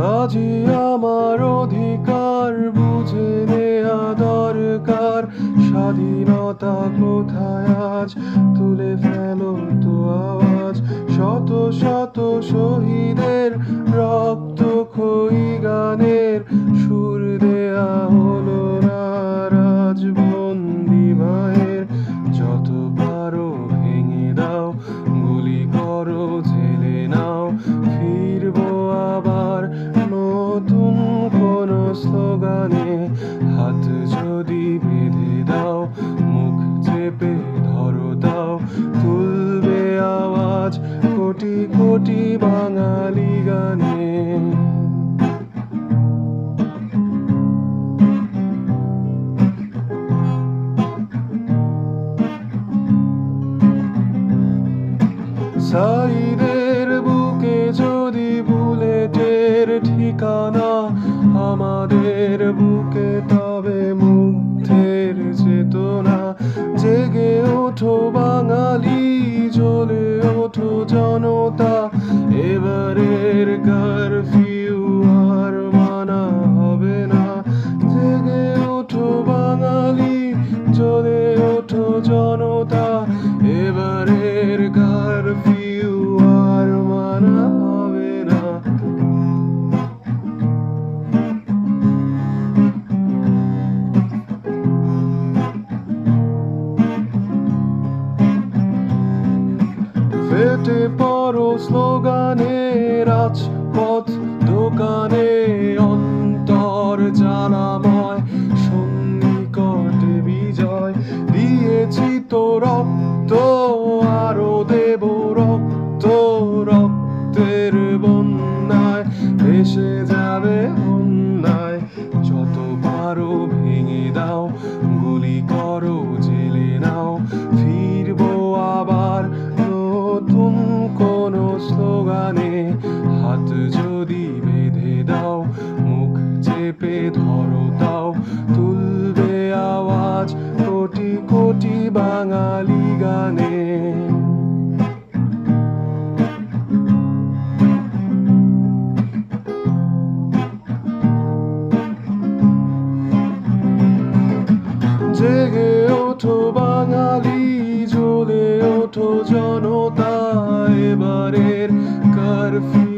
আজই আমার অধিকার বুঝে নেয়া দরকার। স্বাধীনতা কোথায় আজ? তুলে ফেলো তো আওয়াজ। শত শত শহীদের স্লোগানে, হাত যদি বেঁধে দাও, মুখ চেপে ধরো দাও, তুলবে আওয়াজ কোটি কোটি বাঙালি গানে। সাইদের বুকে যদি বুলেটের ঠিকানা আমাদের বুকে তবে মুগ্ধের চেতনা জেগে ওঠো বাঙালি, জ্বলে ওঠো জনতা। এবারের কারফিউ আর মানা হবে না। জেগে ওঠো বাঙালি, জ্বলে ওঠো জনতা। এবারের স্লোগানে রাজপথ, দোকানে অন্তর জানাময়, সন্নিকটে বিজয়। দিয়েছি তো রক্ত, আরও দেব রক্ত, রক্তের বন্যায় ভেসে যাবে হাত যদি বেঁধে দাও, মুখ চেপে ধরো দাও তুলবে আওয়াজ কোটি কোটি বাঙালি গানে। জেগে ওঠো বাঙালি, জ্বলে ওঠো জনতা। এবারের কারফিউ